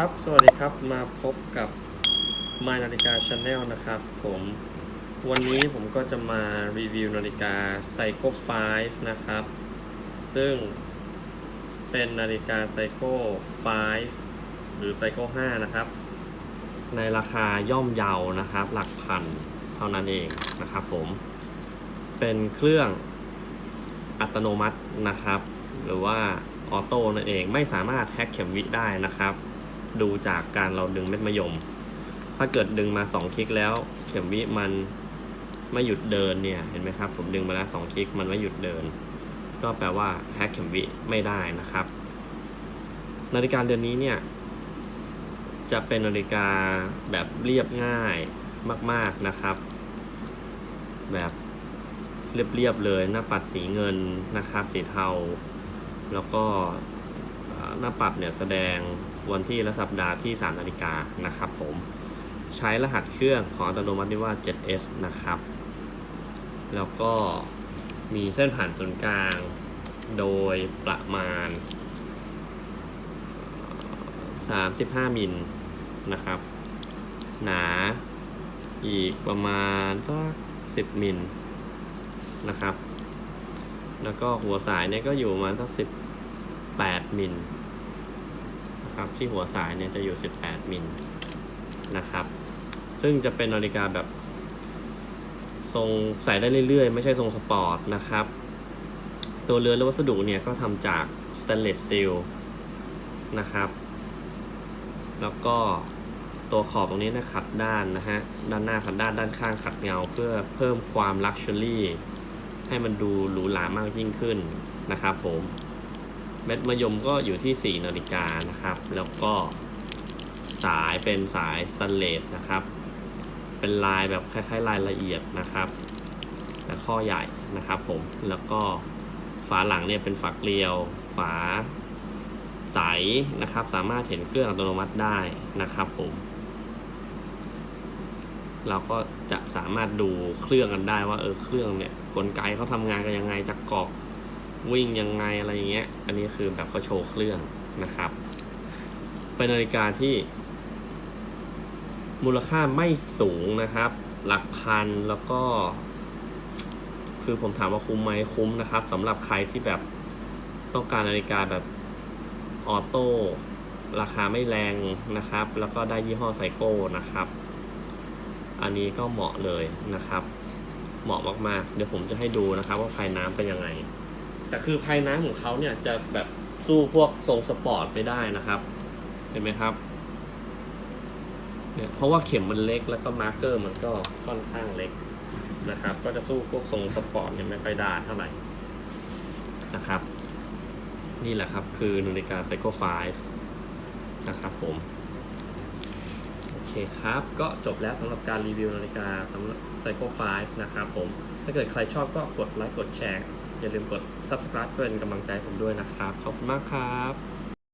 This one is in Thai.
ครับ สวัสดีครับ มาพบกับ My นาฬิกา Channel นะครับ ผม วันนี้ผมก็จะมารีวิวนาฬิกา Seiko 5 นะครับ ซึ่งเป็นนาฬิกา Seiko 5 หรือ Seiko 5 นะครับ ในราคาย่อมเยานะครับ หลักพันเท่านั้นเองนะครับผม เป็นเครื่องอัตโนมัตินะครับ หรือว่าออโต้นั่นเองไม่สามารถแฮกเข็มวิได้นะครับ ดูจากการเราดึงเม็ดมะยม ถ้าเกิดดึงมา 2 คลิกแล้ว เข็มวิมันไม่หยุดเดินเนี่ยเห็นไหมครับ ผมดึงมาแล้ว2คลิกมันไม่หยุดเดิน ก็แปลว่าแฮกเข็มวิไม่ได้นะครับ นาฬิกาเดือนนี้เนี่ยจะเป็นนาฬิกาแบบเรียบง่ายมาก ๆนะครับ แบบเรียบๆเลยหน้าปัดสีเงินนะครับ สีเทา แล้วก็หน้าปัดเนี่ยแสดง วันที่และสัปดาห์ที่3นาฬิกานะครับผมใช้รหัสเครื่องของอัตโนมัติที่ว่า 7S นะครับ แล้วก็มีเส้นผ่านศูนย์กลาง โดยประมาณ 35 มิลนะครับ หนาอีกประมาณสัก10 มิลนะครับ แล้วก็หัวสายเนี่ยก็อยู่ประมาณสัก 18 มิล นะครับ ที่หัวสายเนี่ยจะอยู่ 18 มิลนะครับ ซึ่งจะเป็นนาฬิกาแบบ ทรงใส่ได้เรื่อยๆ ไม่ใช่ทรงสปอร์ตนะครับ ตัวเรือนและวัสดุเนี่ยก็ทำจากสแตนเลสสตีลนะครับ แล้วก็ตัวขอบตรงนี้นะขัดด้านนะฮะ ด้านหน้าขัดด้านด้านข้างขัดเงา เพื่อเพิ่มความลักชัวรี่ให้มันดูหรูหรามากยิ่งขึ้นนะครับผม เม็ดมะยมก็อยู่ที่ 4 นาฬิกานะครับ แล้วก็สายเป็นสายสแตนเลสนะครับ เป็นลายแบบคล้ายๆ ลายละเอียดนะครับแต่ข้อใหญ่นะครับผมแล้วก็ฝาหลังเนี่ยเป็นฝาเกลียว ฝาใสนะครับ สามารถเห็นเครื่องอัตโนมัติได้นะครับผมเราก็จะสามารถดูเครื่องกันได้ว่าเออเครื่องเนี่ยกลไกเขาทำงานกันยังไงจะกรอก วิ่งยังไงอะไรอย่างเงี้ย อันนี้คือแบบเขาโชว์เครื่องนะครับ เป็นนาฬิกาที่ มูลค่าไม่สูงนะครับ หลักพันแล้วก็ คือผมถามว่าคุ้มไหมคุ้มนะครับสำหรับใครที่แบบต้องการนาฬิกาแบบออโต้ราคาไม่แรงนะครับ แล้วก็ได้ยี่ห้อไซโก้นะครับ อันนี้ก็เหมาะเลยนะครับ เหมาะมากๆ เดี๋ยวผมจะให้ดูนะครับ ว่าภายน้ำเป็นยังไง แต่คือภายน้ำของเขาเนี่ยจะแบบสู้พวกทรงสปอร์ตไม่ได้นะครับ เห็นไหมครับเนี่ยเพราะว่าเข็มมันเล็กแล้วก็มาร์กเกอร์มันก็ค่อนข้างเล็กนะครับ ก็จะสู้พวกทรงสปอร์ตเนี่ยไม่ค่อยได้เท่าไหร่นะครับ นี่แหละครับคือนาฬิกา Seiko 5นะครับผมโอเคครับ ก็จบแล้วสำหรับการรีวิวนาฬิกาสำหรับ Seiko 5 นะครับผม ถ้าเกิดใครชอบก็กดไลค์กดแชร์ อย่าลืมกด Subscribe เป็นกำลังใจผมด้วยนะครับ ขอบคุณมากครับ